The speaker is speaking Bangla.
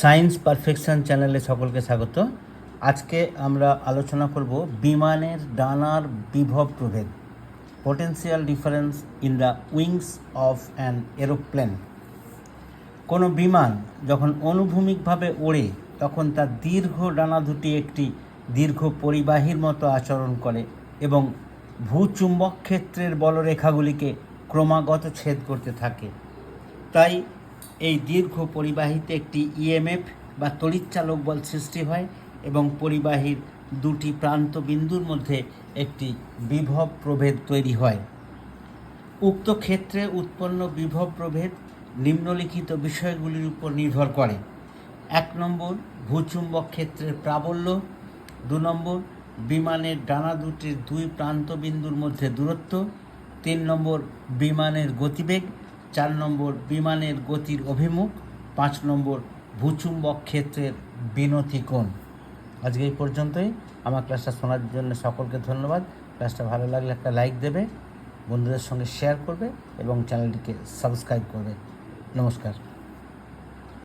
সায়েন্স পারফেকশন চ্যানেলে সকলকে স্বাগত। আজকে আমরা আলোচনা করব বিমানের ডানার বিভব প্রভেদ potential difference in the wings of an aeroplane কোনো বিমান যখন অনুভূমিকভাবে ওড়ে, তখন তার দীর্ঘ ডানা দুটি একটি দীর্ঘ পরিবাহীর মতো আচরণ করে এবং ভূচুম্বক ক্ষেত্রের বলরেখাগুলিকে ক্রমাগত ছেদ করতে থাকে। তাই এই দীর্ঘ পরিবাহীতে একটি ইএমএফ বা তড়িৎচালক বল সৃষ্টি হয় এবং পরিবাহীর দুটি প্রান্ত বিন্দুর মধ্যে একটি বিভব প্রভেদ তৈরি হয়। উক্ত ক্ষেত্রে উৎপন্ন বিভব প্রভেদ নিম্নলিখিত বিষয়গুলির উপর নির্ভর করে। এক নম্বর, ভূচুম্বক ক্ষেত্রের প্রাবল্য। দু নম্বর, বিমানের ডানা দুটির দুই প্রান্ত বিন্দুর মধ্যে দূরত্ব। তিন নম্বর, বিমানের গতিবেগ। চার নম্বর বিমানের গতির অভিমুখ, পাঁচ নম্বর ভূচুম্বক ক্ষেত্রের বিনতি কোণ। আজকে এই পর্যন্তই। আমার ক্লাসটা শোনার জন্য সকলকে ধন্যবাদ। ক্লাসটা ভালো লাগলে একটা লাইক দেবে, বন্ধুদের সঙ্গে শেয়ার করবে এবং চ্যানেলটিকে সাবস্ক্রাইব করবে। নমস্কার।